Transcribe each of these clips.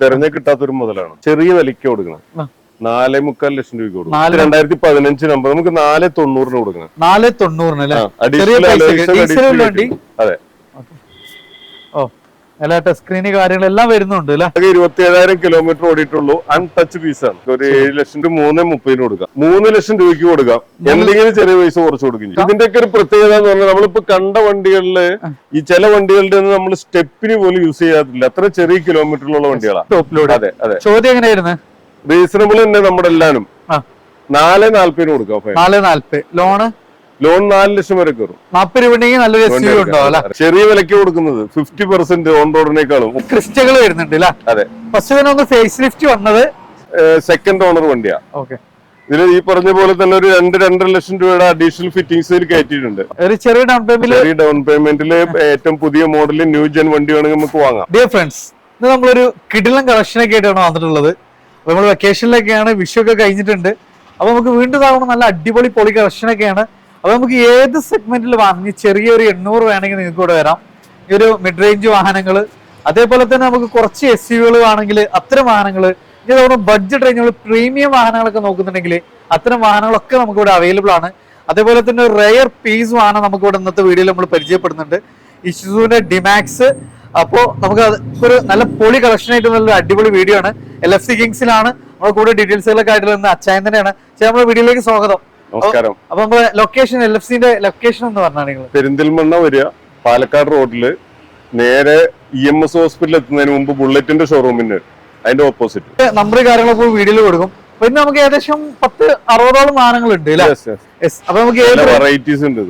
തെരഞ്ഞ കിട്ടാത്തൊരു മുതലാണ്. ചെറിയ വിലയ്ക്ക് കൊടുക്കണം. നാലേ മുക്കാൽ ലക്ഷം രൂപയ്ക്ക് കൊടുക്കും രണ്ടായിരത്തി പതിനഞ്ച് നമ്പർ നമുക്ക് നാല് തൊണ്ണൂറിന് കൊടുക്കണം. നാല് തൊണ്ണൂറിന് വണ്ടി? അതെ. ഓ. എല്ലാ ടച്ച് സ്ക്രീന് കാര്യങ്ങളെല്ലാം വരുന്നുണ്ട് അല്ലെ? ഇരുപത്തി ഏഴായിരം കിലോമീറ്റർ ഓടിയിട്ടുള്ളൂ. അൺടച്ച് പീസ് ആണ്. ഒരു ഏഴ് ലക്ഷം രൂപ മൂന്ന് മുപ്പതിന് കൊടുക്കാം. മൂന്ന് ലക്ഷം രൂപയ്ക്ക് കൊടുക്കാം. എന്തെങ്കിലും ചെറിയ പൈസ കുറച്ച് കൊടുക്കും. ഇതിന്റെയൊക്കെ ഒരു പ്രത്യേകത എന്ന് പറഞ്ഞാൽ നമ്മളിപ്പോ കണ്ട വണ്ടികളിൽ ഈ ചില വണ്ടികളുടെ നമ്മൾ സ്റ്റെപ്പിന് പോലും യൂസ് ചെയ്യാറില്ല അത്ര ചെറിയ കിലോമീറ്ററിലുള്ള വണ്ടികളാണ് ടോപ്പിലൂടെ അതെ അതെ. ചോദ്യം എങ്ങനെയായിരുന്നു? റീസണബിൾ തന്നെ നമ്മുടെ എല്ലാരും നാല് നാല്പതിന് കൊടുക്കാം. നാല് നാല്പത്. ലോണ് ലോൺ നാല് ലക്ഷം വരെ കയറും. നല്ലൊരു എസ് യു ഉണ്ടോ അല്ലെ? ചെറിയ വിലയ്ക്ക് കൊടുക്കുന്നത് ഫിഫ്റ്റി പെർസെന്റ് ഓൺ റോഡിനേക്കാളും ക്രിസ്റ്റകൾ വരുന്നുണ്ട് അല്ലെ? അതെ. ഫസ്റ്റ് തന്നെ ഒന്ന് ഫേസ് ലിഫ്റ്റ് വന്നത് സെക്കൻഡ് ഓണർ വണ്ടിയാ. ഓക്കെ ഇതിൽ ഈ പറഞ്ഞ പോലെ തന്നെ ഒരു രണ്ട് രണ്ടര ലക്ഷം രൂപയുടെ അഡീഷണൽ ഫിറ്റിംഗ്സ് ഇതിൽ കയറ്റിയിട്ടുണ്ട്. ഒരു ചെറിയ ഡൗൺ പേയ്മെന്റ് ചെറിയ ഡൗൺ പേയ്മെന്റിൽ ഏറ്റവും പുതിയ മോഡൽ ന്യൂ ജെൻ വണ്ടി വേണമെങ്കിൽ നമുക്ക് വാങ്ങാം. ഡിയർ ഫ്രണ്ട്സ് ഇന്ന് നമ്മളൊരു കിടിലം കളക്ഷനൊക്കെ ആയിട്ടാണ് വന്നിട്ടുള്ളത്. നമ്മൾ വെക്കേഷനിലൊക്കെയാണ് വിഷു ഒക്കെ കഴിഞ്ഞിട്ടുണ്ട്. അപ്പൊ നമുക്ക് വീണ്ടും നല്ല അടിപൊളി പൊളി കളക്ഷനൊക്കെയാണ് അപ്പൊ നമുക്ക് ഏത് സെഗ്മെന്റിൽ വാങ്ങി ചെറിയൊരു എണ്ണൂറ് വേണമെങ്കിൽ നിങ്ങൾക്ക് ഇവിടെ വരാം. ഈ ഒരു മിഡ് റേഞ്ച് വാഹനങ്ങൾ അതേപോലെ തന്നെ നമുക്ക് കുറച്ച് എസ് യുകൾ വേണമെങ്കിൽ അത്തരം വാഹനങ്ങൾ ഇനി ബഡ്ജറ്റ് റേഞ്ചുകൾ പ്രീമിയം വാഹനങ്ങളൊക്കെ നോക്കുന്നുണ്ടെങ്കിൽ അത്തരം വാഹനങ്ങളൊക്കെ നമുക്ക് ഇവിടെ അവൈലബിൾ ആണ്. അതേപോലെ തന്നെ റെയർ പീസ് വാഹനം നമുക്ക് ഇവിടെ ഇന്നത്തെ വീഡിയോയിൽ നമ്മൾ പരിചയപ്പെടുന്നുണ്ട്. ഇഷ്യൂസിന്റെ ഡിമാക്സ് അപ്പോൾ നമുക്ക് ഒരു നല്ല പൊളി കളക്ഷൻ ആയിട്ട് നല്ലൊരു അടിപൊളി വീഡിയോ ആണ്. എൽ എഫ് സി കിങ്സിലാണ് നമ്മുടെ കൂടെ ഡീറ്റെയിൽസുകളൊക്കെ ആയിട്ട് നിന്ന് അച്ചായൻ തന്നെയാണ്. പക്ഷേ നമ്മുടെ വീഡിയോയിലേക്ക് സ്വാഗതം. നമസ്കാരം. അപ്പൊ ലൊക്കേഷൻ എൽ എഫ് സിന്റെ ലൊക്കേഷൻ എന്ന് പറഞ്ഞാൽ പെരിന്തൽമണ്ണ വരിക പാലക്കാട് റോഡിൽ നേരെ ഇ എം എസ് ഹോസ്പിറ്റലിൽ എത്തുന്നതിന് മുമ്പ് ബുള്ളറ്റിന്റെ ഷോറൂമിന് അതിന്റെ ഓപ്പോസിറ്റ് നമ്പർ കാര്യങ്ങളൊക്കെ വീഡിയോയിൽ കൊടുക്കും. പിന്നെ നമുക്ക് ഏകദേശം പത്ത് അറുപതോളം വാഹനങ്ങൾ ഉണ്ട്. അപ്പൊ നമുക്ക് വെറൈറ്റീസ് ഉണ്ട്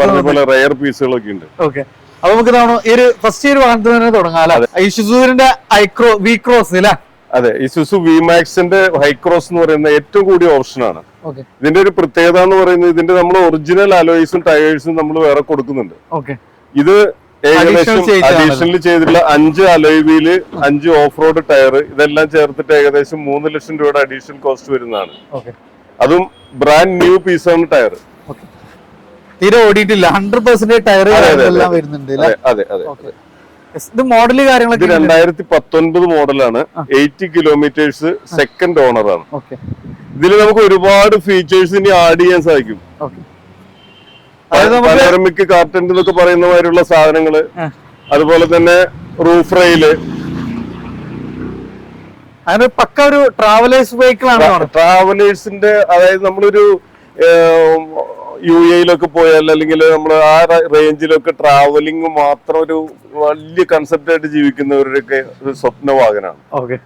പറഞ്ഞ റയർ പീസുകളൊക്കെ ഉണ്ട്. ഓക്കെ അപ്പൊ നമുക്ക് ഈ ഒരു ഫസ്റ്റ് ഇയർ തന്നെ തുടങ്ങാം അല്ലെ? ഐഷുസൂരിന്റെ ഐക്രോ വി ക്രോസ് അല്ലേ? അതെ ഈ സുസു വി മാക്സിന്റെ ഹൈക്രോസ് എന്ന് പറയുന്ന ഏറ്റവും കൂടിയ ഓപ്ഷനാണ് ഇതിന്റെ ഒരു പ്രത്യേകത എന്ന് പറയുന്നത് ഇതിന്റെ നമ്മൾ ഒറിജിനൽ അലോയ്സും ടയേഴ്സും നമ്മൾ വേറെ കൊടുക്കുന്നുണ്ട്. ഇത് ഏകദേശം അഡീഷണൽ ചെയ്തിട്ടുള്ള അഞ്ച് അലോയ് വീൽ അഞ്ച് ഓഫ് റോഡ് ടയർ ഇതെല്ലാം ചേർത്തിട്ട് ഏകദേശം മൂന്ന് ലക്ഷം രൂപയുടെ അഡീഷണൽ കോസ്റ്റ് വരുന്നതാണ്. അതും ബ്രാൻഡ് ന്യൂ പീസ് ആണ് ടയർ തീരെ ഓടിയിട്ടില്ല. Hundred percent tyre. വരുന്നുണ്ട് അതെ അതെ അതെ. ഇത് ഇത് കാര്യങ്ങളൊക്കെ രണ്ടായിരത്തി പത്തൊൻപത് മോഡലാണ് എയ്റ്റി കിലോമീറ്റേഴ്സ് സെക്കൻഡ് ഓണർ ആണ്. ഇതിൽ നമുക്ക് ഒരുപാട് ഫീച്ചേഴ്സ് ഇനി ആഡ് ചെയ്യാൻ സാധിക്കും. പനോറമിക് കാർട്ടന്റ് എന്നൊക്കെ പറയുന്ന മാതിരിയുള്ള സാധനങ്ങൾ. അതുപോലെ തന്നെ റൂഫ് റെയിൽ അങ്ങനെ പക്ക ഒരു ട്രാവലേഴ്സ് വെഹിക്കിൾ ആണ്. ട്രാവലേഴ്സിന്റെ അതായത് നമ്മളൊരു യു എയിലൊക്കെ പോയാൽ അല്ലെങ്കിൽ നമ്മൾ ആ റേഞ്ചിലൊക്കെ ട്രാവലിംഗ് മാത്രം ഒരു വലിയ കൺസെപ്റ്റ് ആയിട്ട് ജീവിക്കുന്നവരുടെയൊക്കെ ഒരു സ്വപ്ന വാഹനമാണ്. ഓക്കെ.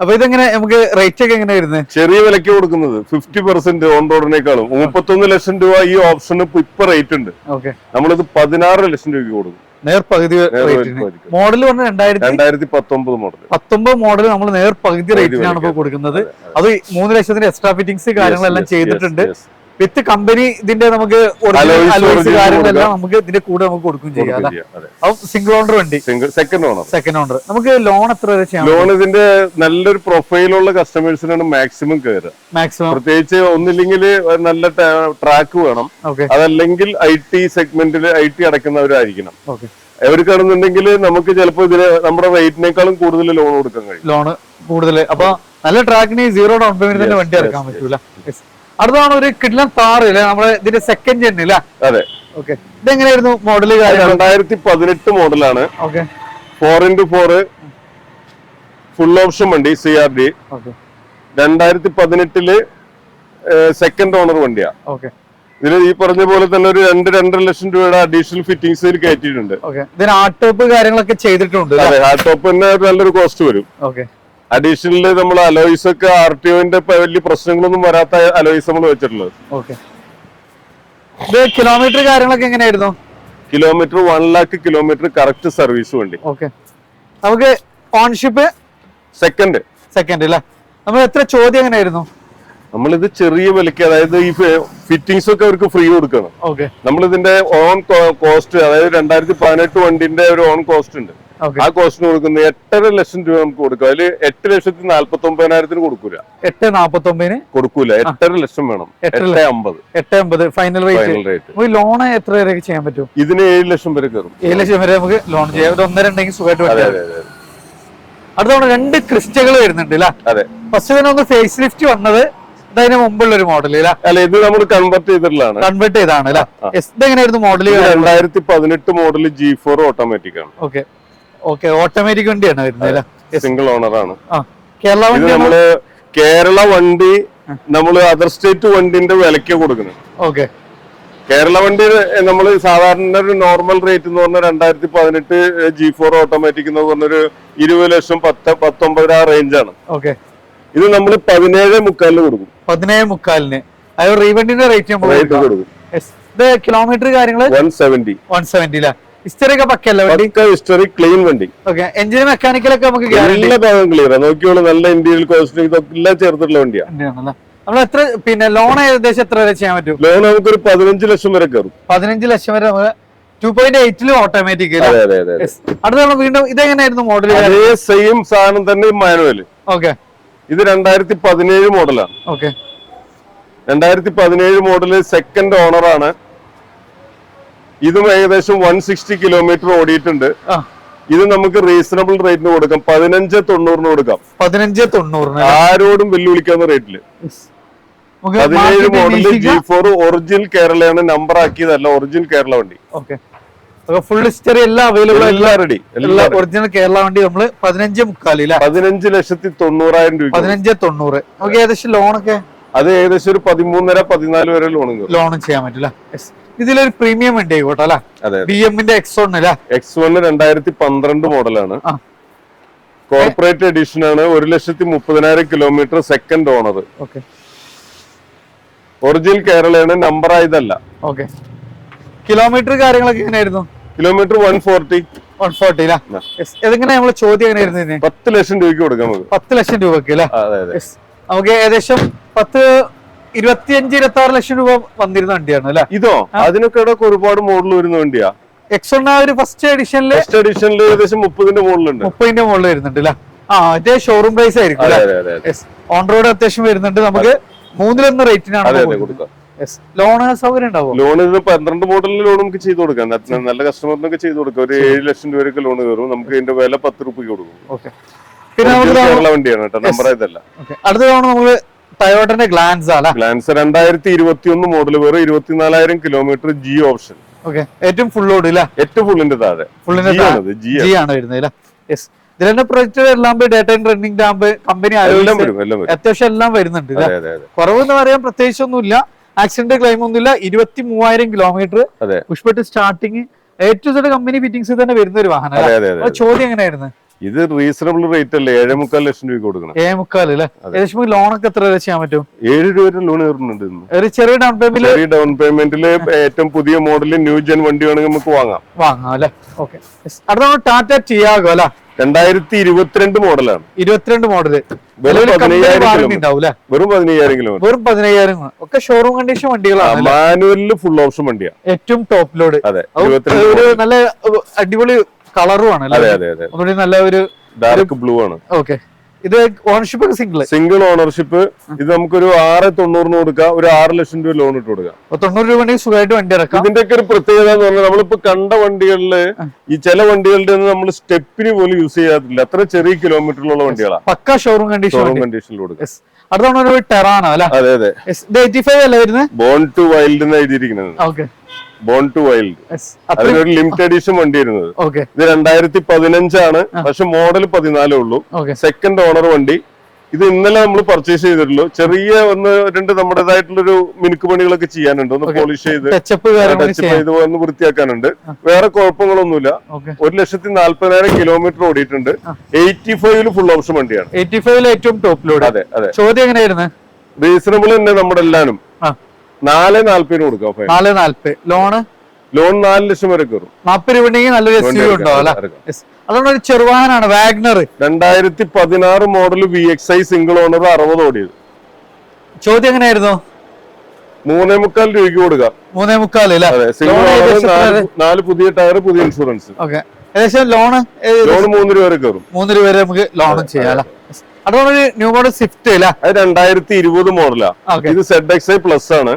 അപ്പൊ ഇതെങ്ങനെ നമുക്ക് റേറ്റ് ഒക്കെ എങ്ങനെ വരുന്നത് ചെറിയ വിലയ്ക്ക് കൊടുക്കുന്നത്. ഫിഫ്റ്റി പെർസെന്റ് ഓൺ റോഡിനേക്കാളും മുപ്പത്തൊന്ന് ലക്ഷം രൂപ ഈ ഓപ്ഷന് ഇപ്പൊ റേറ്റ് ഉണ്ട്. ഓക്കെ. നമ്മളിത് പതിനാറ് ലക്ഷം രൂപയ്ക്ക് കൊടുക്കും. നേർ പകുതി നേർ റേറ്റിന് പകുതി. മോഡൽ പറഞ്ഞ രണ്ടായിരത്തി പത്തൊമ്പത് മോഡൽ പത്തൊമ്പത് മോഡൽ നമ്മൾ റേറ്റിനാണ് ഇപ്പോൾ കൊടുക്കുന്നത്. അത് മൂന്ന് ലക്ഷത്തിന്റെ എക്സ്ട്രാ ഫിറ്റിംഗ്സ് കാര്യങ്ങളെല്ലാം ചെയ്തിട്ടുണ്ട്. വിത്ത് കമ്പനി ഇതിന്റെ നമുക്ക് കാര്യങ്ങളെല്ലാം നമുക്ക് ഇതിന്റെ കൂടെ നമുക്ക് കൊടുക്കും ചെയ്യാം. കൊടുക്കുകയും ചെയ്യാം. അപ്പം സിംഗിൾ ഓണർ വണ്ടി. സെക്കൻഡ് ഓണർ സെക്കൻഡ് ഓണർ നമുക്ക് ലോൺ എത്ര വരെ ചെയ്യാം ലോൺ ഇതിന്റെ നല്ലൊരു പ്രൊഫൈലുള്ള കസ്റ്റമേഴ്സിനാണ് മാക്സിമം കയറുക മാക്സിമം പ്രത്യേകിച്ച് ഒന്നില്ലെങ്കിൽ നല്ല ട്രാക്ക് വേണം. അതല്ലെങ്കിൽ ഐ ടി സെഗ്മെന്റിൽ ഐ ടി അടക്കുന്നവരായിരിക്കണം. ഓക്കെ അവർക്കാണെന്നുണ്ടെങ്കിൽ നമുക്ക് ചിലപ്പോൾ ഇതിന് നമ്മുടെ റേറ്റിനേക്കാളും കൂടുതൽ ലോൺ കൊടുക്കാൻ കഴിയും. ലോൺ കൂടുതൽ അപ്പൊ നല്ല ട്രാക്കിന് സീറോ ഡൗൺ പേയ്മെന്റ് തന്നെ വണ്ടി ഇറക്കാൻ പറ്റൂല. അടുത്താണ് ഒരു കിഡ്ലൻ താറ് അല്ലേ? നമ്മുടെ ഇതിന്റെ സെക്കൻഡ് ജെൻ അല്ലേ അതെ. ഓക്കെ ഇതെങ്ങനെയായിരുന്നു മോഡൽ രണ്ടായിരത്തി പതിനെട്ട് മോഡലാണ് okay four into four full option വണ്ടി സി ആർ ഡി ഓക്കെ രണ്ടായിരത്തി പതിനെട്ടിൽ സെക്കൻഡ് ഓണർ വണ്ടിയാ. ഓക്കെ ഇതിൽ ഈ പറഞ്ഞ പോലെ തന്നെ ഒരു രണ്ട് രണ്ടര ലക്ഷം രൂപയുടെ അഡീഷണൽ ഫിറ്റിംഗ്സ് ഇതിൽ കയറ്റിയിട്ടുണ്ട്. ഇതിന് ഹാർട്ട് ടോപ്പ് കാര്യങ്ങളൊക്കെ ചെയ്തിട്ടുണ്ട് അതെ ഹാർഡ് ടോപ്പ് തന്നെ നല്ലൊരു കോസ്റ്റ് വരും. ഓക്കെ അഡീഷണൽ നമ്മൾ അലോയ്സ് ഒക്കെ ആർ ടി ഒന്റെ വലിയ പ്രശ്നങ്ങളൊന്നും വരാത്ത അലോയ്സ് നമ്മൾ വെച്ചിട്ടുള്ളത്. ഇത് കിലോമീറ്റർ കാര്യങ്ങളൊക്കെ എങ്ങനെയായിരുന്നു? Kilometre one lakh kilometre correct service വേണ്ടി. ഓക്കെ നമുക്ക് ഓൺഷിപ്പ് സെക്കൻഡ് സെക്കൻഡ് അല്ലേ നമ്മൾ എത്ര ചോദ്യം എങ്ങനെയായിരുന്നു? നമ്മളിത് ചെറിയ വിലയ്ക്ക് അതായത് ഈ ഫിറ്റിംഗ്സ് ഒക്കെ അവർക്ക് ഫ്രീ കൊടുക്കണം. നമ്മൾ ഇതിന്റെ ഓൺ കോസ്റ്റ് അതായത് രണ്ടായിരത്തി പതിനെട്ട് വണ്ടിന്റെ ഒരു ഓൺ കോസ്റ്റ് ഉണ്ട്. ആ കോസ്റ്റിന് കൊടുക്കുന്നത് എട്ടര ലക്ഷം രൂപ നമുക്ക് കൊടുക്കാം. അതിൽ എട്ട് ലക്ഷത്തി നാല്പത്തി ഒമ്പതിനായിരത്തിന് കൊടുക്കൂല. എട്ട് നാപ്പത്തി ഒമ്പതിന് കൊടുക്കൂല എട്ടര ലക്ഷം വേണം. എട്ട് അമ്പത്. എട്ട് അമ്പത്. ഫൈനൽ റേറ്റ് ലോൺ എത്ര വരെയൊക്കെ ചെയ്യാൻ പറ്റും? ഇതിന് ഏഴ് ലക്ഷം വരെ കയറും. ഏഴ് ലക്ഷം വരെ നമുക്ക് ലോൺ ചെയ്യാം. ഒരു ഒന്നര ഉണ്ടെങ്കിൽ സുഖമായിട്ട് നമ്മുടെ രണ്ട് ക്രിസ്റ്റകൾ വരുന്നുണ്ട് അതെ. ഫസ്റ്റ് തന്നെ ഒന്ന് ഫേസ് ലിഫ്റ്റ് വന്നത് ഇതിന് മുമ്പുള്ള ഒരു മോഡൽ അല്ല ഇത് നമ്മൾ കൺവെർട്ട് ചെയ്തിട്ടുള്ളതാണ്. കൺവെർട്ട് ചെയ്താണ് മോഡൽ രണ്ടായിരത്തി പതിനെട്ട് മോഡൽ ജി ഫോർ ഓട്ടോമാറ്റിക് ആണ്. ഓക്കെ ഓക്കെ ഓട്ടോമാറ്റിക് വണ്ടിയാണ് വരുന്നത് അല്ലേ? സിംഗിൾ ഓണർ ആണ്. കേരള വണ്ടി നമ്മൾ കേരള വണ്ടി നമ്മൾ അതർ സ്റ്റേറ്റ് വണ്ടിന്റെ വിലക്ക് കൊടുക്കുന്നത് ഓക്കെ. കേരള വണ്ടി നമ്മൾ സാധാരണ ഒരു നോർമൽ റേറ്റ് എന്ന് പറഞ്ഞാൽ രണ്ടായിരത്തി പതിനെട്ട് ജി ഫോർ ഓട്ടോമാറ്റിക് എന്ന് പറഞ്ഞൊരു ഇരുപത് ലക്ഷം പത്ത് പത്തൊമ്പത് ആ റേഞ്ചാണ് ഓക്കെ. ഇത് നമ്മൾ പതിനേഴ് മുക്കാലിന് കൊടുക്കും. പതിനേഴ് മുക്കാലിന്. അതായത് റീവണ്ടിന്റെ റേറ്റ് നമ്മൾ റേറ്റ് കൊടുക്കും. കിലോമീറ്റർ കാര്യങ്ങൾ? വൺ സെവന്റി വൺ സെവന്റി അല്ലേ ഹിസ്റ്ററി ഒക്കെ പക്കല്ലേ വണ്ടി? ഹിസ്റ്ററി ക്ലീൻ വണ്ടി. ഓക്കെ മെക്കാനിക്കൽ മെക്കാനിക്കലൊക്കെ നമുക്ക് എല്ലാ ഭാഗം ക്ലിയർ നോക്കിയോളൂ നല്ല ഇന്ത്യയിൽ കോസ്റ്റ് ഇതൊക്കെ എല്ലാം ചേർത്തിട്ടുള്ള വണ്ടിയാണ് നമ്മൾ എത്ര പിന്നെ ലോൺ ഏകദേശം എത്ര വരെ ചെയ്യാൻ പറ്റും? ലോൺ നമുക്കൊരു പതിനഞ്ച് ലക്ഷം വരെ കയറും. പതിനഞ്ച് ലക്ഷം വരെ നമുക്ക് ടു പോയിന്റ് എയ്റ്റിലും ഓട്ടോമാറ്റിക്. അടുത്ത വീണ്ടും ഇതെങ്ങനെയായിരുന്നു മോഡൽ അതേ സെയിം സാധനം തന്നെ മാനുവൽ ഓക്കെ ഇത് രണ്ടായിരത്തി പതിനേഴ് മോഡലാണ് ഓക്കെ രണ്ടായിരത്തി പതിനേഴ് മോഡൽ സെക്കൻഡ് ഓണറാണ് ഇതും ഏകദേശം വൺ സിക്സ്റ്റി കിലോമീറ്റർ ഓടിയിട്ടുണ്ട്. ഇത് നമുക്ക് റീസണബിൾ റേറ്റിന് കൊടുക്കാം. പതിനഞ്ച് തൊണ്ണൂറിന് കൊടുക്കാം. പതിനഞ്ച് തൊണ്ണൂറിന് ആരോടും വെല്ലുവിളിക്കാവുന്ന റേറ്റിൽ പതിനേഴ് മോഡൽ ജി ഫോർ ഒറിജിനൽ കേരളയാണ് നമ്പർ ആക്കിയതല്ല ഒറിജിനൽ കേരള വണ്ടി. ഓക്കെ. ഫുൾ ഹിസ്റ്ററി എല്ലാം അവൈലബിൾ എല്ലാം റെഡി എല്ലാ ഒറിജിനൽ കേരള വണ്ടി നമ്മൾ പതിനഞ്ച് മുക്കാലില്ല പതിനഞ്ച് ലക്ഷത്തി തൊണ്ണൂറായിരം രൂപ പതിനഞ്ച് തൊണ്ണൂറ്. നമുക്ക് ഏകദേശം ലോണൊക്കെ അത് ഏകദേശം ഒരു പതിമൂന്നര പതിനാല് വരെ ലോൺ ലോണും ചെയ്യാൻ പറ്റില്ല ഇതിലൊരു പ്രീമിയം ഉണ്ട് ആയിക്കോട്ടെ അല്ലെ? ബി എമ്മിന്റെ എക്സോൺ അല്ലേ? എക്സ് വൺ രണ്ടായിരത്തി പന്ത്രണ്ട് മോഡലാണ്. കോർപ്പറേറ്റ് എഡിഷൻ ആണ്. ഒരു ലക്ഷത്തി മുപ്പതിനായിരം kilometre second owner okay original കേരളയാണ്. Number ആയതല്ല. ഓക്കെ കിലോമീറ്റർ കാര്യങ്ങളൊക്കെ എങ്ങനെയായിരുന്നു? Kilometre one forty one forty. എതെങ്ങനെ നമ്മളെ ചോദ്യം എങ്ങനെയായിരുന്നു പത്ത് ലക്ഷം രൂപയ്ക്ക് കൊടുക്കാം നമുക്ക്. പത്ത് ലക്ഷം രൂപക്ക് അല്ലേ. നമുക്ക് ഏകദേശം പത്ത് ഇരുപത്തിയഞ്ച് ഇരുപത്തി ആറ് ലക്ഷം രൂപ വന്നിരുന്ന വണ്ടിയാണ് അല്ലെ? ഇതോ? അതിനൊക്കെ ഇടയ്ക്ക് ഒരുപാട് മോഡൽ വരുന്ന വണ്ടിയാ? എക്സ് ഒരു ഫസ്റ്റ് എഡിഷനിൽ ഫസ്റ്റ് എഡിഷനിൽ ഏകദേശം മുപ്പതിന്റെ മുകളിലുണ്ട് മുപ്പതിന്റെ മുകളിൽ വരുന്നുണ്ട് അല്ലെ? ആ മറ്റേ ഷോറൂം പ്രൈസ് ആയിരിക്കും അതെ അതെ അതെ അതെ. ഓൺ റോഡ് അത്യാവശ്യം വരുന്നുണ്ട്. നമുക്ക് മൂന്നിലൊന്ന് അതെ റേറ്റിനാണ് അതെ കൊടുക്കാം. ലോൺ സൗകര്യം ഉണ്ടാവും? ലോൺ പന്ത്രണ്ട് മോഡലിൽ ലോൺ നമുക്ക് ചെയ്തു കൊടുക്കാം. നല്ല കസ്റ്റമറിനൊക്കെ ചെയ്തു കൊടുക്കാം. ഒരു ഏഴ് ലക്ഷം രൂപയ്ക്ക് ലോൺ കയറും. നമുക്ക് ഇതിന്റെ വില പത്ത് രൂപയ്ക്ക് കൊടുക്കും. പിന്നെ നമുക്ക് വണ്ടിയാണ് കേട്ടോ. നമ്പർ അടുത്ത തവണ നമുക്ക് ടയോട്ടന്റെ ഗ്ലാൻസ് അല്ല? ഗ്ലാൻസ് രണ്ടായിരത്തി ഇരുപത്തി ഒന്ന് മോഡൽ വെറും ഇരുപത്തിനാലായിരം കിലോമീറ്റർ ജി ഓപ്ഷൻ ഓക്കെ ഏറ്റവും ഫുൾ ഓട് ഇല്ല? ഏറ്റവും ഫുള്ളിന്റെ താഴെ. ഫുള്ളിന്റെ ജി ജി ആണ്. വരുന്നത് യെസ് ഇതിലെ പ്രൊജക്ട് എല്ലാം ഡേറ്റ റണ്ണിംഗ് ഡാമ്പ് കമ്പനി അത്യാവശ്യം എല്ലാം വരുന്നുണ്ട് അതെ കുറവെന്ന് പറയാൻ പ്രത്യേകിച്ചൊന്നുമില്ല. ആക്സിഡന്റ് ക്ലെയിം ഒന്നുമില്ല. ഇരുപത്തി മൂവായിരം കിലോമീറ്റർ പുഷ്പട്ട് സ്റ്റാർട്ടിങ് ഏറ്റവും കമ്പനി ഫിറ്റിംഗ്സ് തന്നെ വരുന്ന ഒരു വാഹനം ചോദ്യം എങ്ങനെയായിരുന്നു? ഇത് റീസണബിൾ റേറ്റ് അല്ലേ? ഏഴേ മുക്കാൽ ലക്ഷം രൂപ കൊടുക്കണം. ഏഴ് മുക്കാൽ അല്ലേ ഏകദേശം ലോണൊക്കെ എത്ര വരെ ചെയ്യാൻ പറ്റും? ഏഴ് രൂപ വരെ ലോൺ കയറുന്നുണ്ട് ഒരു ചെറിയ ഡൗൺ പേയ്മെന്റ് ചെറിയ ഡൗൺ പേയ്മെന്റിൽ ഏറ്റവും പുതിയ മോഡൽ ന്യൂ ജെൻ വണ്ടി വേണമെങ്കിൽ നമുക്ക് വാങ്ങാം. വാങ്ങാം അല്ലെ? ഓക്കെ അടുത്ത ടാറ്റ ടിയാഗോ അല്ലെ? രണ്ടായിരത്തി ഇരുപത്തിരണ്ട് മോഡലാണ് ഇരുപത്തിരണ്ട് മോഡൽ വെറും പതിനയ്യായിരം വെറും പതിനയ്യായിരം കിലോമീറ്റർ വെറും പതിനയ്യായിരം. ഒക്കെ ഷോറൂം കണ്ടീഷൻ വണ്ടികളാണ് മാനുവലിൽ മാനുവലിൽ ഫുൾ ഓപ്ഷൻ വണ്ടിയാണ് ഏറ്റവും ടോപ്പ് ലോഡ് അതെ നല്ല അടിപൊളി കളറും ഒന്നുകൂടി നല്ല ഒരു ഡാർക്ക് ബ്ലൂ ആണ്. ഓക്കെ. ഇത് ഓണർഷിപ്പ് ഒക്കെ സിംഗിൾ സിംഗിൾ ഓണർഷിപ്പ് ഇത് നമുക്കൊരു ആറ് തൊണ്ണൂറിന് കൊടുക്കാം. ഒരു ആറ് ലക്ഷം രൂപ ലോൺ ഇട്ട് കൊടുക്കാം. തൊണ്ണൂറ് രൂപ വണ്ടി സുഖമായിട്ട് വണ്ടി ഇറക്കാം. ഇതിന്റെ ഒക്കെ ഒരു പ്രത്യേകത എന്ന് പറഞ്ഞാൽ നമ്മളിപ്പോ കണ്ട വണ്ടികളിൽ ഈ ചില വണ്ടികളുടെ നമ്മൾ സ്റ്റെപ്പിന് പോലും യൂസ് ചെയ്യാറില്ല അത്ര ചെറിയ കിലോമീറ്ററിലുള്ള വണ്ടികളാണ് പക്ക ഷോറൂം കണ്ടീഷൻ ഷോറൂം കണ്ടീഷനിൽ കൊടുക്കാം. അടുത്ത ടെറാനോ അല്ലെ? അതെ അതെ. ബോൺ ടു വൈൽഡ് എന്ന് എഴുതിയിരിക്കുന്നത്. ഓക്കെ ബോൺ ടു വൈൽഡ് അതിനൊരു ലിമിറ്റഡ് എഡിഷൻ വണ്ടി ഇരുന്നത് ഇത് രണ്ടായിരത്തി പതിനഞ്ചാണ് പക്ഷെ മോഡൽ പതിനാലേ ഉള്ളൂ. സെക്കൻഡ് ഓണർ വണ്ടി. ഇത് ഇന്നലെ നമ്മൾ പർച്ചേസ് ചെയ്തിട്ടുള്ളൂ. ചെറിയ ഒന്ന് രണ്ട് നമ്മുടേതായിട്ടുള്ളൊരു മിനുക്ക് പണികളൊക്കെ ചെയ്യാനുണ്ട്. ഒന്ന് പോളിഷ് ചെയ്ത് ടച്ചപ്പ് ചെയ്ത് ഒന്ന് വൃത്തിയാക്കാനുണ്ട്. വേറെ കുഴപ്പങ്ങളൊന്നുമില്ല. ഒരു ലക്ഷത്തി നാല്പതിനായിരം കിലോമീറ്റർ ഓടിയിട്ടുണ്ട്. എയ്റ്റി ഫൈവിൽ ഫുൾ ഓപ്ഷൻ വണ്ടിയാണ്. എയ്റ്റി ഫൈവിൽ ഏറ്റവും ടോപ്പ് ലോഡ് അതെ അതെ. ചോദ്യം എങ്ങനെയായിരുന്നു? റീസണബിൾ തന്നെ നമ്മുടെ എല്ലാനും. ആ നാല് നാല്പതിന് കൊടുക്കാം നാല് നാല്പത്. ലോണ് ലോൺ നാല് ലക്ഷം വരെ കയറും. നാൽപ്പത് രൂപ ഉണ്ടെങ്കിൽ നല്ലൊരു എസ് യു ഇറക്കാം, അല്ലെ? അതുകൊണ്ട് ഒരു ചെറുവാനാണ് വാഗ്നർ രണ്ടായിരത്തി പതിനാറ് model V X I single owner അറുപത് ഓടിയത്. ചോദ്യം എങ്ങനെയായിരുന്നു? മൂന്നേ മുക്കാൽ രൂപയ്ക്ക് കൊടുക്കാം. മൂന്നേ മുക്കാൽ നാല് പുതിയ ടയർ പുതിയ ഇൻഷുറൻസ് ഓക്കെ ഏകദേശം ലോണ് ലോൺ മൂന്ന് രൂപ വരെ കയറും. മൂന്ന് രൂപ വരെ നമുക്ക് ലോണും ചെയ്യാം ഒരു ന്യൂ മോഡൽ സ്വിഫ്റ്റ് അല്ലേ? അത് രണ്ടായിരത്തി ഇരുപത് മോഡലാ ഇത് സെഡ് എക്സ് ഐ പ്ലസ് ആണ്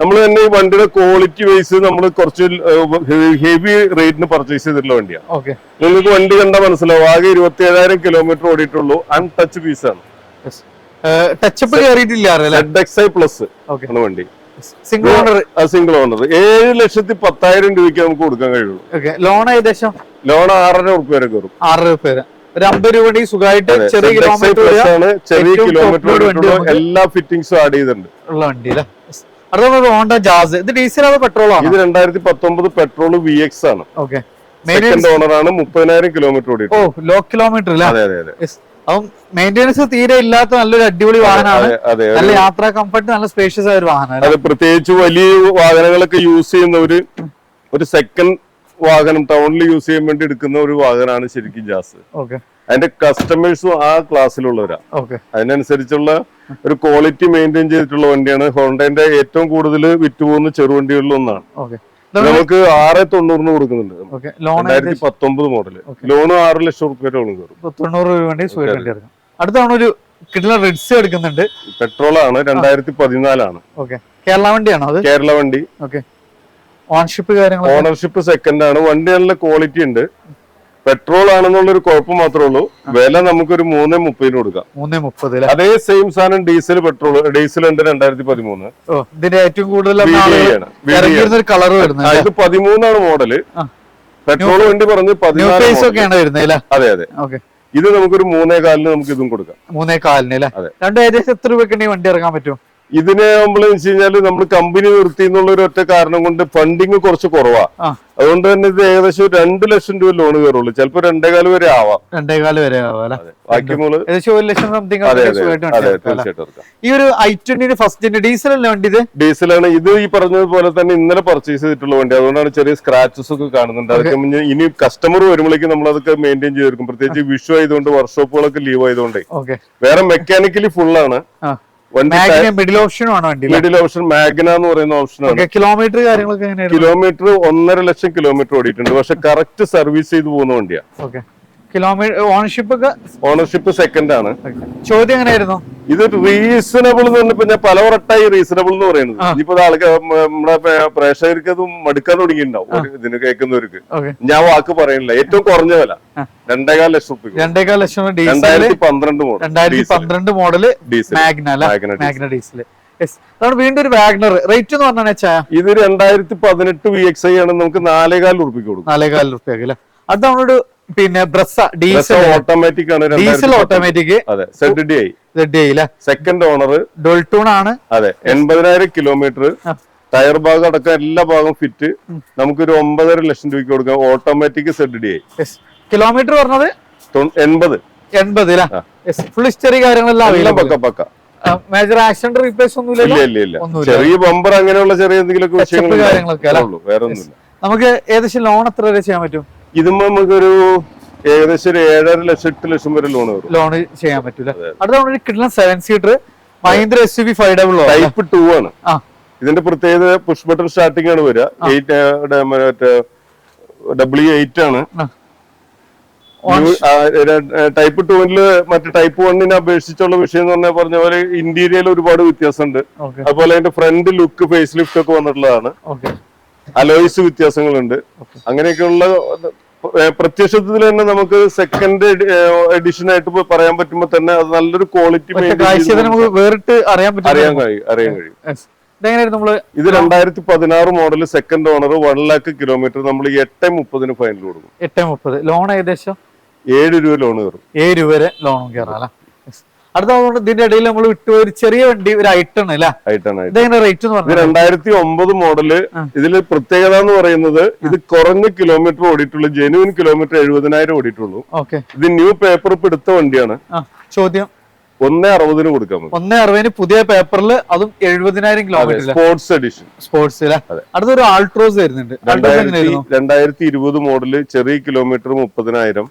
നമ്മൾ തന്നെ ഈ വണ്ടിയുടെ ക്വാളിറ്റി വൈസ് നമ്മൾ കുറച്ച് ഹെവി റേറ്റിന് പർച്ചേസ് ചെയ്തിട്ടുള്ള വണ്ടിയാണ് നിങ്ങൾക്ക് വണ്ടി കണ്ടാൽ മനസ്സിലാവും. ആകെ ഇരുപത്തി ഏഴായിരം കിലോമീറ്റർ ഓടിയിട്ടുള്ളൂ. അൺടച്ച് പീസ് ആണ്. ടച്ചപ്പ് കയറിയിട്ടില്ല സെഡ് എക്സ് ഐ പ്ലസ് ആണ് വണ്ടി. സിംഗിൾ ഓണർ സിംഗിൾ ഓണർ ഏഴ് ലക്ഷത്തി പത്തായിരം രൂപയ്ക്ക് നമുക്ക് കൊടുക്കാൻ കഴിയുള്ളൂ. ലോൺ ഏകദേശം? ലോൺ ആറര ഉറുപ്പ് വരെ കയറും ആറര രൂപ വരെ. ഒരു അമ്പത് രൂപ സുഖമായിട്ട് ചെറിയ കിലോമീറ്റർ എല്ലാ ഫിറ്റിംഗ്സും ആഡ് ചെയ്തിട്ടുണ്ട്. ഉള്ള വണ്ടി അല്ലേ? അടുത്ത ഹോണ്ട ജാസ് ഇത് ഡീസൽ അതോ പെട്രോൾ ആണ്? ഇത് രണ്ടായിരത്തി പത്തൊമ്പത് പെട്രോൾ വി എക്സ് ആണ് ഓക്കെ സെക്കൻഡ് ഓണർ ആണ് മുപ്പതിനായിരം കിലോമീറ്റർ ഓടി ഓ ലോ കിലോമീറ്റർ അതെ അതെ അതെ. അപ്പം മെയിന്റെനൻസ് തീരെ ഇല്ലാത്ത നല്ലൊരു അടിപൊളി വാഹനമാണ്. നല്ല യാത്രാ കംഫർട്ട് നല്ല സ്പേഷ്യസ് ആയ ഒരു വാഹനമാണ് പ്രത്യേകിച്ച് വലിയ വാഹനങ്ങളൊക്കെ യൂസ് ചെയ്യുന്നവര് ഒരു സെക്കൻഡ് വാഹനം ടൗണിൽ യൂസ് ചെയ്യാൻ വേണ്ടി എടുക്കുന്ന ഒരു വാഹനമാണ് ശരിക്കും ജാസ്. ഓക്കെ അതിന്റെ കസ്റ്റമേഴ്സും ആ ക്ലാസ്സിലുള്ളവരാ ഓക്കെ അതിനനുസരിച്ചുള്ള ഒരു ക്വാളിറ്റി മെയിന്റെയിൻ ചെയ്തിട്ടുള്ള വണ്ടിയാണ്. ഹോണ്ടന്റെ ഏറ്റവും കൂടുതൽ വിറ്റുപോകുന്ന ചെറുവണ്ടികളിൽ ഒന്നാണ്. ഓക്കെ നമുക്ക് ആറ് തൊണ്ണൂറിന് കൊടുക്കുന്നുണ്ട് രണ്ടായിരത്തി പത്തൊമ്പത് മോഡൽ ലോൺ ആറ് ലക്ഷം റുപ്യ ലോൺ കയറും തൊണ്ണൂറ് രൂപ വണ്ടി ഒരു കിട്ടുന്ന റിഡ്സ് എടുക്കുന്നുണ്ട്. പെട്രോൾ ആണ് രണ്ടായിരത്തി പതിനാലാണ് കേരള വണ്ടിയാണോ കേരള വണ്ടി. ഓക്കെ ഓൺഷിപ്പ് കാര്യങ്ങൾ ഓണർഷിപ്പ് സെക്കൻഡ് ആണ്. വണ്ടി നല്ല ക്വാളിറ്റി ഉണ്ട്. പെട്രോൾ ആണെന്നുള്ള ഒരു കുഴപ്പം മാത്രമേ ഉള്ളൂ. വില നമുക്കൊരു മൂന്ന് മുപ്പതിന് കൊടുക്കാം. മൂന്ന് മുപ്പത് അതേ സെയിം സാധനം ഡീസൽ പെട്രോൾ ഡീസൽ ഉണ്ട് രണ്ടായിരത്തി പതിമൂന്ന് ഇതിന്റെ ഏറ്റവും കൂടുതൽ കളർ വരുന്നത് ഇത് പതിമൂന്നാണ് മോഡൽ പെട്രോൾ വണ്ടി പറഞ്ഞ് പതിനാല് അതെ അതെ. ഓക്കെ. ഇത് നമുക്കൊരു മൂന്നേ കാലിന് നമുക്ക് ഇതും കൊടുക്കാം. മൂന്നേ കാലിന് അല്ലേ. രണ്ടും ഏകദേശം എത്ര രൂപയ്ക്ക് വണ്ടി ഇറങ്ങാൻ പറ്റും? ഇതിനെ നമ്മൾ വെച്ച് കഴിഞ്ഞാൽ നമ്മൾ കമ്പനി നിർത്തി എന്നുള്ള ഒരു ഒറ്റ കാരണം കൊണ്ട് ഫണ്ടിങ് കുറച്ച് കുറവാ. അതുകൊണ്ട് തന്നെ ഇത് ഏകദേശം രണ്ട് ലക്ഷം രൂപ ലോൺ കയറുള്ളൂ ചിലപ്പോ രണ്ടേകാൽ വരെ ആവാം. രണ്ടേ കാൽ വരെ ആവാം ബാക്കി ഏകദേശം ഒരു ലക്ഷം സംതിങ് ഈ ഒരു ഐ ട്വന്റിന്റെ ഫസ്റ്റ് ഡീസൽ അല്ലേ വണ്ടി ഇത്? ഡീസലാണ് ഇത് ഈ പറഞ്ഞതുപോലെ തന്നെ ഇന്നലെ പർച്ചേസ് ചെയ്തിട്ടുള്ള വണ്ടി. അതുകൊണ്ടാണ് ചെറിയ സ്ക്രാച്ചസ് ഒക്കെ കാണുന്നുണ്ട്. അതൊക്കെ ഇനി- കസ്റ്റമർ വരുമ്പോഴേക്കും നമ്മൾ അതൊക്കെ മെയിന്റെയിൻ ചെയ്തെടുക്കും പ്രത്യേകിച്ച് വിഷു ആയതുകൊണ്ട് വർക്ക്ഷോപ്പുകളൊക്കെ ലീവ് ആയതുകൊണ്ട്. വേറെ മെക്കാനിക്കലി ഫുൾ മിഡിൽ ഓപ്ഷനും ആണ് വണ്ടി മിഡിൽ ഓപ്ഷൻ മാഗ്ന എന്ന് പറയുന്ന ഓപ്ഷനാണ് കിലോമീറ്റർ കാര്യങ്ങളൊക്കെ കിലോമീറ്റർ ഒന്നര ലക്ഷം കിലോമീറ്റർ ഓടിയിട്ടുണ്ട്. പക്ഷെ കറക്റ്റ് സർവീസ് ചെയ്ത് പോകുന്ന വണ്ടിയാണ് okay kilometre ownership ownership second ആണ്. ചോദ്യം എങ്ങനെയായിരുന്നു? ഇത് റീസണബിൾ എന്ന് പറഞ്ഞപ്പോ ഞാൻ പല വട്ടായി റീസണബിൾ എന്ന് പറയുന്നത്. ഇനിയിപ്പോ ആൾക്ക് നമ്മുടെ പ്രേക്ഷകർക്ക് അത് മടുക്കാൻ തുടങ്ങിയിട്ടുണ്ടാവും. ഇതിന് കേൾക്കുന്നവർക്ക്. ഞാൻ വാക്ക് പറയുന്നില്ല. ഏറ്റവും കുറഞ്ഞ വില. രണ്ടേകാൽ ലക്ഷം റുപ്യ രണ്ടേകാൽ ലക്ഷം രണ്ടായിരത്തി പന്ത്രണ്ട് മോഡൽ. രണ്ടായിരത്തി പന്ത്രണ്ട് മോഡൽ ഡീസൽ മാഗ്ന ഡീസൽ അതാണ് വീണ്ടും ഒരു വാഗ്നർ. റേറ്റ് എന്ന് പറഞ്ഞാൽ ഇത് രണ്ടായിരത്തി പതിനെട്ട് വി എക്സ് ഐ ആണ്. നമുക്ക് നാലേകാൽ റുപ്യക്ക് കൊടുക്കും. നാലേകാൽ റുപ്യ അല്ലേ? അത് നമ്മളൊരു പിന്നെ ബ്രസ ഡീസൽ. ഓട്ടോമാറ്റിക് ആണ് ഡീസൽ ഓട്ടോമാറ്റിക് സെക്കൻഡ് ഓണർ ഡോൾട്ടൂൺ ആണ് അതെ എൺപതിനായിരം കിലോമീറ്റർ ടയർ ഭാഗം അടക്കം എല്ലാ ഭാഗവും ഫിറ്റ് നമുക്കൊരു ഒമ്പതര ലക്ഷം രൂപയ്ക്ക് കൊടുക്കാം. Automatic Z D I kilometre പറഞ്ഞത് എൺപത്. എൺപത്. ഫുൾ ഹിസ്റ്ററി കാര്യങ്ങളെല്ലാം പക്ക പക്ക. മേജർ ആക്സിഡന്റ് റീപ്ലേസ് ഒന്നും ഇല്ല ഇല്ല ഇല്ല. ചെറിയ ബമ്പർ അങ്ങനെയുള്ള ചെറിയ വിഷയങ്ങൾ കാര്യങ്ങളൊക്കെ വേറെ ഒന്നുമില്ല നമുക്ക് ഏകദേശം ലോൺ എത്ര വരെ ചെയ്യാൻ പറ്റും? ഇതുമ്പോ നമുക്കൊരു ഏകദേശം ഒരു ഏഴര ലക്ഷം എട്ട് ലക്ഷം വരെ ലോൺ വരും. ലോൺ ചെയ്യാൻ പറ്റൂല. അടുത്ത കിട്ടുന്ന seven seater Mahindra S U five double type two ആണ്. ഇതിന്റെ പ്രത്യേകത പുഷ് ബട്ടൺ സ്റ്റാർട്ടിംഗ് ആണ് വരിക. എയ്റ്റ് മറ്റേ ഡബ്ല്യു എയ്റ്റ് ആണ്. ടൈപ്പ് ടുവിൽ മറ്റേ ടൈപ്പ് വണ്ണിനെ അപേക്ഷിച്ചുള്ള വിഷയം എന്ന് പറഞ്ഞാൽ പറഞ്ഞ പോലെ ഇന്റീരിയയിൽ ഒരുപാട് വ്യത്യാസമുണ്ട്. അതുപോലെ അതിന്റെ ഫ്രണ്ട് ലുക്ക് ഫേസ് ലിഫ്റ്റ് ഒക്കെ വന്നിട്ടുള്ളതാണ്. അലോയ്സ് വ്യത്യാസങ്ങളുണ്ട്. അങ്ങനെയൊക്കെയുള്ള പ്രത്യക്ഷത്തിൽ തന്നെ നമുക്ക് സെക്കൻഡ് എഡിഷൻ ആയിട്ട് പറയാൻ പറ്റുമ്പോ തന്നെ അത് നല്ലൊരു ക്വാളിറ്റി നമുക്ക് വേറിട്ട് അറിയാൻ പറ്റും. അറിയാൻ കഴിയും അറിയാൻ കഴിയും. ഇത് രണ്ടായിരത്തി പതിനാറ് model second owner one lakh kilometre നമ്മൾ എട്ട് മുപ്പതിന് ഫൈനൽ കൊടുക്കും. എട്ട് മുപ്പത്. ലോൺ ഏകദേശം? ഏഴ് രൂപ ലോൺ കയറും. ഏഴ് രൂപ വരെ ലോണും കയറാം. അടുത്ത ഇതിന്റെ ഇടയിൽ നമ്മൾ വിട്ടു ഒരു ചെറിയ വണ്ടി ഒരു ഐട്ടൺ അല്ലേ? ഇതെങ്ങനെ റേറ്റ് എന്ന് പറഞ്ഞത്? രണ്ടായിരത്തി ഒമ്പത് മോഡൽ. ഇതിൽ പ്രത്യേകത എന്ന് പറയുന്നത് ഇത് കുറഞ്ഞ കിലോമീറ്റർ ഓടിയിട്ടുള്ളൂ ജെനുവിൻ കിലോമീറ്റർ എഴുപതിനായിരം ഓടിയിട്ടുള്ളൂ. ഓക്കെ. ഇത് ന്യൂ പേപ്പർ ഇപ്പൊ എടുത്ത വണ്ടിയാണ്. ചോദ്യം? ഒന്നേ അറുപതിന് കൊടുക്കാൻ ഒന്നേ അറുപതിന് പുതിയ പേപ്പറിൽ അതും എഴുപതിനായിരം കിലോമീറ്റർ സ്പോർട്സ് എഡിഷൻ സ്പോർട്സ് അടുത്തൊരു ആൾട്രോസ് വരുന്നുണ്ട്. രണ്ടായിരത്തി ഇരുപത് മോഡൽ ചെറിയ കിലോമീറ്റർ മുപ്പതിനായിരം.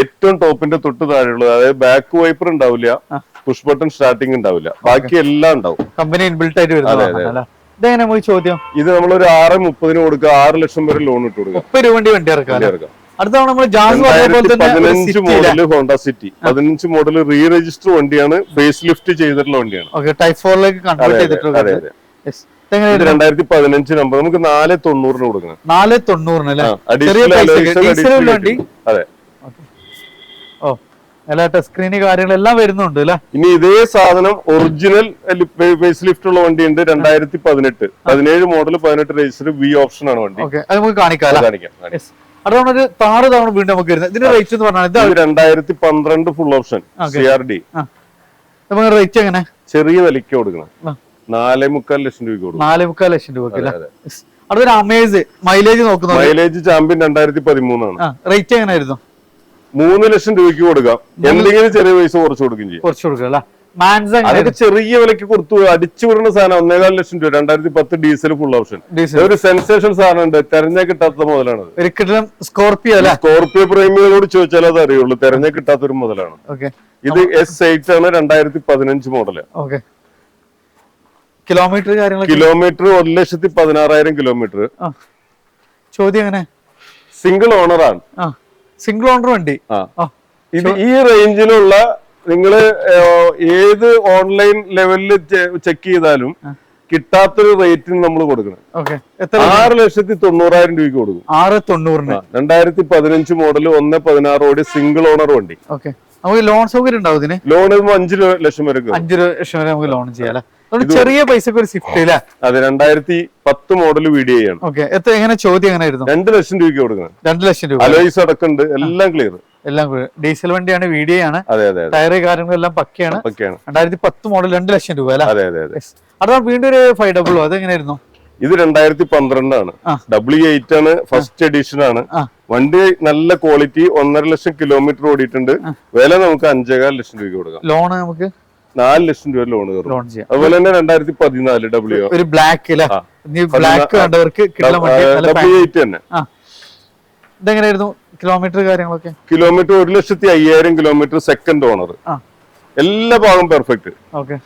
ഏറ്റവും ടോപ്പിന്റെ തൊട്ട് താഴെയുള്ളത്. അതായത് ബാക്ക് വൈപ്പർ ഉണ്ടാവില്ല പുഷ് ബട്ടൺ സ്റ്റാർട്ടിംഗ് ഉണ്ടാവില്ല. ബാക്കി എല്ലാം ഉണ്ടാവും. കമ്പനി ഇൻബിൽട്ട് ആയിട്ട് വരുന്നത് ഇതെങ്ങനെ നമുക്ക് ചോദ്യം? ഇത് നമ്മൾ ഒരു ആറ് മുപ്പതിന് കൊടുക്കുക ആറ് ലക്ഷം വരെ ലോൺ ഇട്ട് കൊടുക്കുക. മുപ്പത് രൂപ വണ്ടി വണ്ടി ഇറക്കാം അടുത്ത നമ്മൾ പതിനഞ്ച് City ഹോണ്ട സിറ്റി പതിനഞ്ച് മോഡൽ റീ രജിസ്റ്റർ വണ്ടിയാണ്. ഫേസ് ലിഫ്റ്റ് ചെയ്തിട്ടുള്ള വണ്ടിയാണ് ടൈപ്പ് ഫോറിലേക്ക് കൺവേർട്ട് ഇതെങ്ങനെയായിരുന്നു രണ്ടായിരത്തി പതിനഞ്ച് നമ്പർ നമുക്ക് നാല് തൊണ്ണൂറിന് കൊടുക്കണം. നാല് തൊണ്ണൂറിന് അല്ലേ ചെറിയ അഡീഷണൽ പൈസ ഡീസൽ വണ്ടി അതെ ഓ എല്ലാ ടച്ച് സ്ക്രീന് കാര്യങ്ങളെല്ലാം വരുന്നുണ്ട് അല്ലെ? ഇനി ഇതേ സാധനം ഒറിജിനൽ ഫേസ് ലിഫ്റ്റ് ഉള്ള വണ്ടി ഉണ്ട് രണ്ടായിരത്തി പതിനെട്ട് പതിനേഴ് മോഡൽ പതിനെട്ട് രജിസ്റ്റർ വി ഓപ്ഷൻ ആണ് വണ്ടി. അത് നമുക്ക് കാണിക്കാം അത് കാണിക്കാം കാണിക്കാം. Yes. അടുത്ത ഒരു താറ് തവണ വീണ്ടും നമുക്ക് വരുന്നത്. ഇതിന്റെ റേറ്റ് എന്ന് പറഞ്ഞാൽ രണ്ടായിരത്തി പന്ത്രണ്ട് full option Okay. C R D നമുക്ക് റേറ്റ് എങ്ങനെ? ചെറിയ വിലയ്ക്ക് കൊടുക്കണം. നാലേ മുക്കാൽ ലക്ഷം രൂപ കൊടുക്കണം. നാലേ മുക്കാൽ ലക്ഷം രൂപ അടുത്തൊരു മൈലേജ് നോക്കുന്നത് മൈലേജ് ചാമ്പ്യൻ രണ്ടായിരത്തി പതിമൂന്നാണ് റേറ്റ് എങ്ങനെയായിരുന്നു? മൂന്ന് ലക്ഷം രൂപയ്ക്ക് കൊടുക്കാം. എന്തെങ്കിലും ചെറിയ പൈസ കുറച്ച് കൊടുക്കും ചെയ്യും. കുറച്ച് കൊടുക്കുക അല്ലേ? മാൻസ് അതൊക്കെ ചെറിയ വിലക്ക് കൊടുത്തു അടിച്ചു വിടുന്ന സാധനം ഒന്നേകാൽ ലക്ഷം രൂപ രണ്ടായിരത്തി പത്ത് ഡീസൽ ഫുൾ ഓപ്ഷൻ ഒരു സെൻസേഷൻ സാധനം ഉണ്ട് തെരഞ്ഞ കിട്ടാത്ത മുതലാണ് ഒരു സ്കോർപ്പിയോ അല്ലേ? സ്കോർപിയോ പ്രേമികളോട് ചോദിച്ചാൽ അത് അറിയുള്ളൂ. തെരഞ്ഞ കിട്ടാത്തൊരു മുതലാണ്. ഓക്കെ ഇത് എസ് എയ്റ്റ് ആണ് രണ്ടായിരത്തി പതിനഞ്ച് മോഡൽ കിലോമീറ്റർ കിലോമീറ്റർ ഒരു ലക്ഷത്തി പതിനാറായിരം കിലോമീറ്റർ ചോദ്യം എങ്ങനെ? സിംഗിൾ ഓണറാണ് സിംഗിൾ ഓണർ വണ്ടി. ഇത് ഈ റേഞ്ചിലുള്ള നിങ്ങൾ ഏത് ഓൺലൈൻ ലെവലിൽ ചെക്ക് ചെയ്താലും കിട്ടാത്തൊരു റേറ്റിന് നമ്മൾ കൊടുക്കണം. ഓക്കെ. എത്ര ആറ് ലക്ഷത്തി തൊണ്ണൂറായിരം രൂപയ്ക്ക് കൊടുക്കും. ആറ് തൊണ്ണൂറിന്. രണ്ടായിരത്തി പതിനഞ്ച് മോഡൽ ഒന്ന് പതിനാറ് കോടി സിംഗിൾ ഓണർ വണ്ടി. ഓക്കെ. നമുക്ക് ലോൺ സൗകര്യം ഉണ്ടാവും ഇതിന്? ലോൺ അഞ്ച് ലക്ഷം വരെ അഞ്ചു ലക്ഷം വരെ നമുക്ക് ലോൺ ചെയ്യാം ചെറിയ പൈസക്ക് ഒരു സ്വിഫ്റ്റ് അല്ലേ അതെ രണ്ടായിരത്തി പത്ത് മോഡൽ വീഡിയോ ആണ് ഓക്കെ എത്ര എങ്ങനെ ചോദ്യം എങ്ങനെ ആയിരുന്നു രണ്ട് ലക്ഷം രൂപയ്ക്ക് കൊടുക്കണം. രണ്ട് ലക്ഷം രൂപ. അലോയ്സ് അടക്കമുണ്ട് എല്ലാം ക്ലിയർ എല്ലാം ഡീസൽ വണ്ടിയാണ് വീഡിയോ ആണ് അതെ അതെ അതെ. ടയർ കാര്യങ്ങളെല്ലാം പക്കയാണ്. രണ്ടായിരത്തി പത്ത് മോഡൽ രണ്ട് ലക്ഷം രൂപ അല്ലേ? അതെ അതെ അതെ. അതാണ് വീണ്ടും ഒരു ഫൈവ് ഡബിളോ അതെങ്ങനെയായിരുന്നു? ഇത് രണ്ടായിരത്തി പന്ത്രണ്ടാണ്. ഡബ്ല്യു എയ്റ്റ് ആണ് ഫസ്റ്റ് എഡിഷൻ ആണ്. വണ്ടി നല്ല ക്വാളിറ്റി ഒന്നര ലക്ഷം കിലോമീറ്റർ ഓടിയിട്ടുണ്ട്. വില നമുക്ക് അഞ്ചേകാൽ ലക്ഷം രൂപ കൊടുക്കാം. ലോൺ നമുക്ക്? നാല് ലക്ഷം രൂപ ലോൺ കയറും ലോൺ ചെയ്യാം. അതുപോലെ തന്നെ രണ്ടായിരത്തി പതിനാല് ഡബ്ല്യു ഒരു ബ്ലാക്ക് കണ്ടവർക്ക് ഡബ്ല്യു എയ്റ്റ് തന്നെ. ഇതെങ്ങനെയായിരുന്നു കിലോമീറ്റർ കാര്യങ്ങളൊക്കെ? കിലോമീറ്റർ ഒരു ലക്ഷത്തി അയ്യായിരം കിലോമീറ്റർ സെക്കൻഡ് ഓണർ എല്ലാ ഭാഗം പെർഫെക്റ്റ് ഓക്കെ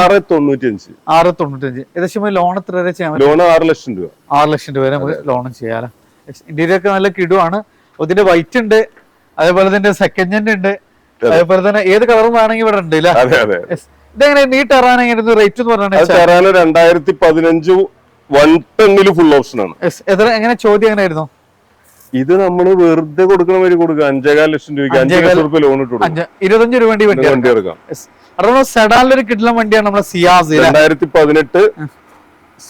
ആറ് തൊണ്ണൂറ്റി അഞ്ച് ആറ് തൊണ്ണൂറ്റഞ്ച് ഏകദേശം ലോൺ എത്ര വരെ ചെയ്യാൻ ലോൺ ആറ് ലക്ഷം രൂപ. ആറ് ലക്ഷം രൂപ വരെ നമുക്ക് ലോൺ ഇന്റീരിയർ ഒക്കെ നല്ല കിടുവാണ്. ഇതിന്റെ വൈറ്റ് ഉണ്ട്. അതേപോലെ തന്നെ സെക്കൻഡ് ഹാൻഡ് ഉണ്ട്. അതേപോലെ തന്നെ ഏത് കളറും വേണമെങ്കിൽ ഇവിടെ ഉണ്ട് അതെ അതെ. ഇതെങ്ങനെ നീ ടെറാൻ എങ്ങനെ റേറ്റ് എന്ന് പറഞ്ഞാൽ തരാന് രണ്ടായിരത്തി പതിനഞ്ച് വൺ ടെന്നിൽ ഫുൾ ഓപ്ഷൻ ആണ്. എത്ര എങ്ങനെ ചോദ്യം എങ്ങനെയായിരുന്നു? ഇത് നമ്മൾ വെറുതെ കൊടുക്കണ വരി കൊടുക്കുക അഞ്ചേകാൽ ലക്ഷം രൂപയ്ക്ക് അഞ്ചേകാല അഞ്ചേകാൽ- ലക്ഷം രൂപ ലോൺ ഇട്ട് കൊടുക്കും. അഞ്ച് ഇരുപത്തഞ്ച് രൂപ വണ്ടി വണ്ടി എടുക്കാം. സെഡാലിന്റെ സെഡാനിലൊരു കിട്ടുന്ന വണ്ടിയാണ് നമ്മുടെ സിയാസ് രണ്ടായിരത്തി പതിനെട്ട്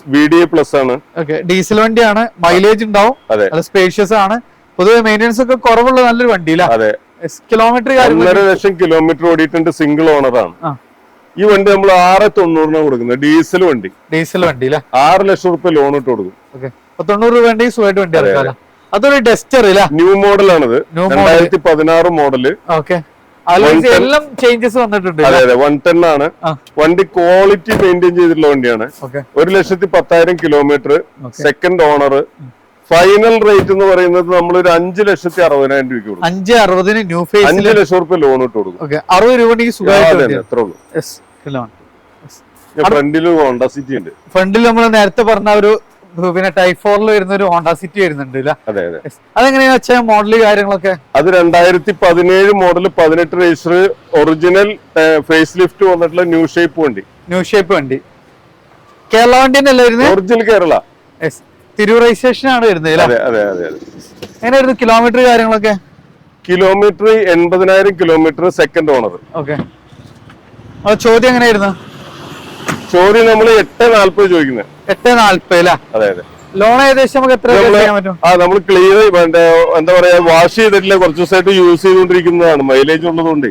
വി ഡി എ പ്ലസ് ആണ്. ഓക്കെ ഡീസൽ വണ്ടിയാണ്. മൈലേജ് ഉണ്ടാവും. സ്പേഷ്യസ് ആണ്. പൊതുവെ മെയിന്റനൻസ് ഒക്കെ കുറവുള്ള നല്ലൊരു വണ്ടി അതെ. കിലോമീറ്റർ ഒന്നര ലക്ഷം കിലോമീറ്റർ ഓടിയിട്ടുണ്ട് സിംഗിൾ ഓണറാണ് ഈ വണ്ടി നമ്മൾ ആറ് തൊണ്ണൂറിന് കൊടുക്കുന്നത് ഡീസൽ വണ്ടി. ഡീസൽ വണ്ടി ആറ് ലക്ഷം റുപ്യ ലോൺ ഇട്ട് കൊടുക്കും. തൊണ്ണൂറ് രൂപ വണ്ടി സുഖമായിട്ട് വണ്ടി ഇറക്കാം അതൊരു ഡസ്റ്റർ ന്യൂ മോഡലാണിത്. രണ്ടായിരത്തി പതിനാറ് മോഡൽ ഓക്കെ എല്ലാം ചേഞ്ചസ് വന്നിട്ടുണ്ട് അതെ അതെ. വൺ ടെൻ ആണ്. വണ്ടി ക്വാളിറ്റി മെയിന്റെയിൻ ചെയ്തിട്ടുള്ള വണ്ടിയാണ്. ഒരു ലക്ഷത്തി പത്തായിരം kilometre second owner final rate എന്ന് പറയുന്നത് നമ്മൾ ഒരു അഞ്ച് ലക്ഷത്തി അറുപതിനായിരം രൂപയ്ക്ക് കൊടുക്കും. അഞ്ച് അറുപതിന് ന്യൂ ഫേസിൽ അഞ്ച് ലക്ഷം റുപ്യ ലോൺ ഇട്ട് കൊടുക്കും. അറുപത് രൂപ ഫ്രണ്ടിൽ ഹോണ്ട സിറ്റി ഉണ്ട്. ഫ്രണ്ടിൽ നമ്മൾ നേരത്തെ പറഞ്ഞ ഒരു പിന്നെ ടൈഫോറിൽ ഫോറിൽ വരുന്ന ഒരു ഹോണ്ട സിറ്റി വരുന്നുണ്ട് അതെ അതെ. അതെങ്ങനെയാ വെച്ചാൽ മോഡൽ കാര്യങ്ങളൊക്കെ? അത് രണ്ടായിരത്തി പതിനേഴ് മോഡൽ പതിനെട്ട് രജിസ്റ്റർ ഒറിജിനൽ ഫേസ് ലിഫ്റ്റ് വന്നിട്ടുള്ള ന്യൂ ഷേപ്പ് വണ്ടി. ന്യൂ ഷേപ്പ് വണ്ടി. കേരള വണ്ടി തന്നെ വരുന്നത് ഒറിജിനൽ കേരള. തിരൂർ രജിസ്ട്രേഷൻ ആണ് വരുന്നത് അതെ അതെ അതെ. എങ്ങനെയായിരുന്നു കിലോമീറ്റർ കാര്യങ്ങളൊക്കെ? കിലോമീറ്റർ എൺപതിനായിരം കിലോമീറ്റർ സെക്കൻഡ് ഓണർ ഓക്കെ ചോദ്യം എങ്ങനെയായിരുന്നു? ചോദ്യം നമ്മൾ എട്ട് നാല്പത് ചോദിക്കുന്നത് എട്ട് നാല്പത് അല്ലേ? അതെ അതെ. ലോൺ ഏകദേശം നമുക്ക് എത്ര നമ്മൾ ചെയ്യാൻ പറ്റും? ആ നമ്മൾ ക്ലിയർ എന്താ പറയാ വാഷ് ചെയ്തിട്ടില്ല. കുറച്ച് ദിവസമായിട്ട് യൂസ് ചെയ്തുകൊണ്ടിരിക്കുന്നതാണ്. മൈലേജ് ഉള്ളതുകൊണ്ട്.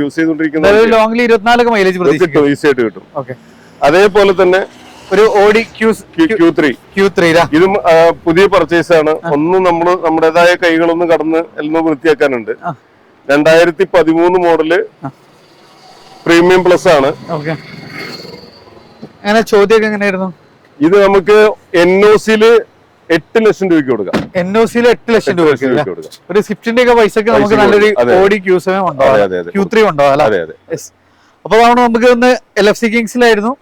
യൂസ് ചെയ്തുകൊണ്ടിരിക്കുന്ന അതായത് ലോങ്ങിൽ ഇരുപത്തിനാലൊക്കെ മൈലേജ് കിട്ടും ഈസി ആയിട്ട് കിട്ടും. അതേപോലെ തന്നെ ഒരു Audi Q Q three Q three ഇതും പുതിയ പർച്ചേസ് ആണ്. ഒന്ന് നമ്മൾ നമ്മുടേതായ കൈകളൊന്ന് കടന്ന് എല്ലാം വൃത്തിയാക്കാനുണ്ട്. രണ്ടായിരത്തി പതിമൂന്ന് മോഡൽ പ്രീമിയം പ്ലസ് ആണ്. അങ്ങനെ ചോദ്യമൊക്കെ എങ്ങനെയായിരുന്നു? ഇത് നമുക്ക് എൻ ഒ സിയിൽ എട്ട് ലക്ഷം രൂപയ്ക്ക് കൊടുക്കാം. എൻ ഒ സിയിൽ എട്ട് ലക്ഷം രൂപ ഒരു സ്വിഫ്റ്റിന്റെ ഒക്കെ പൈസക്ക് നമുക്ക് നല്ലൊരു. ഓഡി ക്യൂ സെവൻ ഉണ്ടാവും. ക്യൂ ത്രീ ഉണ്ടാവും അപ്പൊ നമുക്ക് ഒന്ന് എൽ എഫ് സി കിങ്സിലായിരുന്നു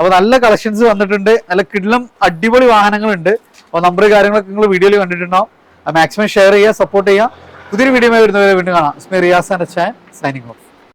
അപ്പൊ നല്ല കളക്ഷൻസ് വന്നിട്ടുണ്ട്. നല്ല കിടിലം അടിപൊളി വാഹനങ്ങളുണ്ട്. അപ്പൊ നമ്പർ കാര്യങ്ങളൊക്കെ നിങ്ങൾ വീഡിയോയിൽ കണ്ടിട്ടുണ്ടാവും. മാക്സിമം ഷെയർ ചെയ്യുക സപ്പോർട്ട് ചെയ്യുക പുതിയൊരു വീഡിയോ വരുന്നവരെ വീണ്ടും കാണാം. Riyas and signing off